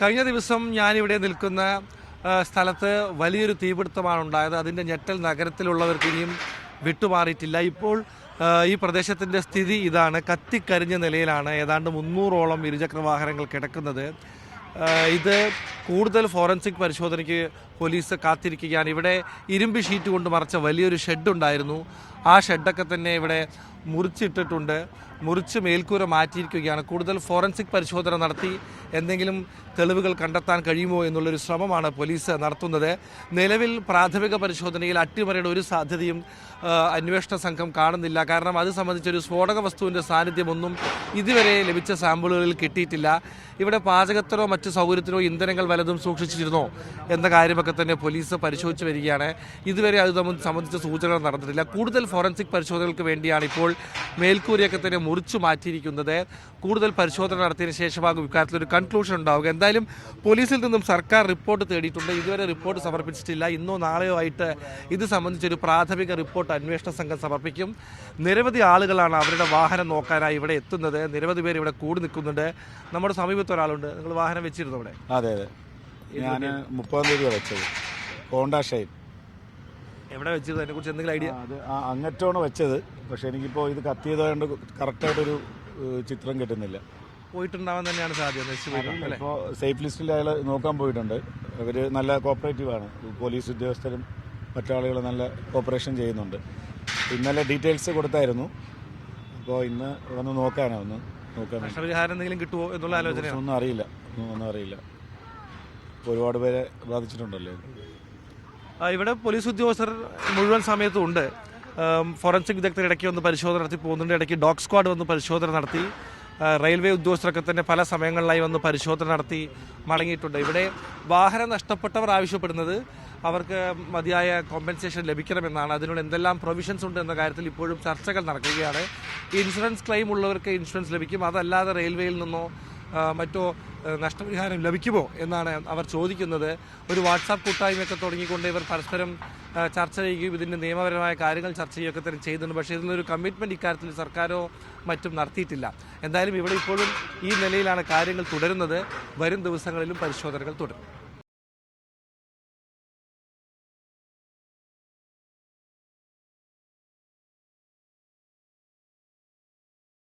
കഴിഞ്ഞ ദിവസം ഞാനിവിടെ നിൽക്കുന്ന സ്ഥലത്ത് വലിയൊരു തീപിടുത്തമാണ് ഉണ്ടായത്. അതിന്റെ ഞെട്ടൽ നഗരത്തിലുള്ളവർക്ക് ഇനിയും വിട്ടുമാറിയിട്ടില്ല. ഇപ്പോൾ ഈ പ്രദേശത്തിന്റെ സ്ഥിതി ഇതാണ്. കത്തിക്കരിഞ്ഞ നിലയിലാണ്. ഏതാണ്ട് മുന്നൂറോളം ഇരുചക്ര വാഹനങ്ങൾ കിടക്കുന്നത് ഇത് കൂടുതൽ ഫോറൻസിക് പരിശോധനയ്ക്ക് പോലീസ് കാത്തിരിക്കുകയാണ്. ഇവിടെ ഇരുമ്പ് ഷീറ്റ് കൊണ്ട് മറച്ച വലിയൊരു ഷെഡ് ഉണ്ടായിരുന്നു ആ ഷെഡൊക്കെ തന്നെ ഇവിടെ മുറിച്ചിട്ടിട്ടുണ്ട്. മുറിച്ച് മേൽക്കൂര മാറ്റിയിരിക്കുകയാണ്. കൂടുതൽ ഫോറൻസിക് പരിശോധന നടത്തി എന്തെങ്കിലും തെളിവുകൾ കണ്ടെത്താൻ കഴിയുമോ എന്നുള്ളൊരു ശ്രമമാണ് പോലീസ് നടത്തുന്നത്. നിലവിൽ പ്രാഥമിക പരിശോധനയിൽ അട്ടിമറിയുടെ ഒരു സാധ്യതയും അന്വേഷണ സംഘം കാണുന്നില്ല. കാരണം അത് സംബന്ധിച്ചൊരു സ്ഫോടക വസ്തുവിന്റെ സാന്നിധ്യമൊന്നും ഇതുവരെ ലഭിച്ച സാമ്പിളുകളിൽ കിട്ടിയിട്ടില്ല. ഇവിടെ പാചകത്തിനോ മറ്റു സൗകര്യത്തിനോ ഇന്ധനങ്ങൾ വലതും സൂക്ഷിച്ചിരുന്നോ എന്ന കാര്യമൊക്കെ തന്നെ പോലീസ് പരിശോധിച്ച് വരികയാണ്. ഇതുവരെ അത് സംബന്ധിച്ച സൂചനകൾ നടന്നിട്ടില്ല. കൂടുതൽ ഫോറൻസിക് പരിശോധനകൾക്ക് വേണ്ടിയാണ് ഇപ്പോൾ മേൽക്കൂരയൊക്കെ തന്നെ മുറിച്ചു മാറ്റിയിരിക്കുന്നത്. കൂടുതൽ പരിശോധന നടത്തിയതിനു ശേഷമാകും ഇക്കാര്യത്തിൽ ഒരു കൺക്ലൂഷൻ ഉണ്ടാവുക. എന്തായാലും പോലീസിൽ നിന്നും സർക്കാർ റിപ്പോർട്ട് തേടിയിട്ടുണ്ട്. ഇതുവരെ റിപ്പോർട്ട് സമർപ്പിച്ചിട്ടില്ല. ഇന്നോ നാളെയോ ആയിട്ട് ഇത് സംബന്ധിച്ചൊരു പ്രാഥമിക റിപ്പോർട്ട് അന്വേഷണ സംഘം സമർപ്പിക്കും. നിരവധി ആളുകളാണ് അവരുടെ വാഹനം നോക്കാനായി ഇവിടെ എത്തുന്നത്. നിരവധി പേര് ഇവിടെ കൂടി നിൽക്കുന്നുണ്ട്. നമ്മുടെ സമീപത്ത് ഒരാളുണ്ട്. നിങ്ങൾ വാഹനം വെച്ചിരുന്നു അവിടെ? അതെ അതെ. ഞാൻ മുപ്പതാം തീയതി വെച്ചത്. Honda Shine. എവിടെ വെച്ചത് അതിനെ കുറിച്ച് എന്തെങ്കിലും ഐഡിയ അത് ആ അങ്ങറ്റാണ് വെച്ചത്. പക്ഷെ എനിക്കിപ്പോൾ ഇത് കത്തിയതുകൊണ്ട് കറക്റ്റായിട്ടൊരു ഏഹ്, ചിത്രം കിട്ടുന്നില്ല. പോയിട്ടുണ്ടാവാൻ തന്നെയാണ് സാധ്യത. നശിച്ചു പോയിട്ടുണ്ട് അല്ലേ? ഇപ്പോൾ സേഫ് ലിസ്റ്റിൽ അയാൾ നോക്കാൻ പോയിട്ടുണ്ട്. അവർ നല്ല കോപ്പറേറ്റീവ് ആണ്. പോലീസ് ഉദ്യോഗസ്ഥരും മറ്റാളുകൾ നല്ല കോപ്പറേഷൻ ചെയ്യുന്നുണ്ട്. ഇന്നലെ ഡീറ്റെയിൽസ് കൊടുത്തായിരുന്നു. അപ്പോൾ ഇന്ന് വന്ന് നോക്കാനാണ് ഒന്ന് നോക്കാൻ നഷ്ടപരിഹാരം എന്തെങ്കിലും കിട്ടുമോ എന്നുള്ള ആലോചന ഒന്നും അറിയില്ല. ഒന്നും ഒന്നും അറിയില്ല. ഇപ്പോൾ ഒരുപാട് പേരെ ബാധിച്ചിട്ടുണ്ടല്ലോ ഇത്. ഇവിടെ പോലീസ് ഉദ്യോഗസ്ഥർ മുഴുവൻ സമയത്തും ഉണ്ട്. ഫോറൻസിക് വിദഗ്ധർ ഇടയ്ക്ക് വന്ന് പരിശോധന നടത്തി പോകുന്നുണ്ട്. ഇടയ്ക്ക് ഡോഗ് സ്ക്വാഡ് വന്ന് പരിശോധന നടത്തി. റെയിൽവേ ഉദ്യോഗസ്ഥരൊക്കെ തന്നെ പല സമയങ്ങളിലായി വന്ന് പരിശോധന നടത്തി മടങ്ങിയിട്ടുണ്ട്. ഇവിടെ വാഹനം നഷ്ടപ്പെട്ടവർ ആവശ്യപ്പെടുന്നത് അവർക്ക് മതിയായ കോമ്പൻസേഷൻ ലഭിക്കണമെന്നാണ്. അതിനുള്ള എന്തെല്ലാം പ്രൊവിഷൻസ് ഉണ്ട് എന്ന കാര്യത്തിൽ ഇപ്പോഴും ചർച്ചകൾ നടക്കുകയാണ്. ഇൻഷുറൻസ് ക്ലെയിം ഉള്ളവർക്ക് ഇൻഷുറൻസ് ലഭിക്കും. അതല്ലാതെ റെയിൽവേയിൽ നിന്നോ മറ്റോ നഷ്ടപരിഹാരം ലഭിക്കുമോ എന്നാണ് അവർ ചോദിക്കുന്നത്. ഒരു വാട്സാപ്പ് കൂട്ടായ്മയൊക്കെ തുടങ്ങിക്കൊണ്ട് ഇവർ പരസ്പരം ചർച്ച ചെയ്യുകയും ഇതിന്റെ നിയമപരമായ കാര്യങ്ങൾ ചർച്ച ചെയ്യുകയൊക്കെ തന്നെ ചെയ്യുന്നുണ്ട്. പക്ഷേ ഇതിനൊരു കമ്മിറ്റ്മെന്റ് ഇക്കാര്യത്തിൽ സർക്കാരോ മറ്റും നടത്തിയിട്ടില്ല. എന്തായാലും ഇവിടെ ഇപ്പോഴും ഈ നിലയിലാണ് കാര്യങ്ങൾ തുടരുന്നത്. വരും ദിവസങ്ങളിലും പരിശോധനകൾ തുടരും.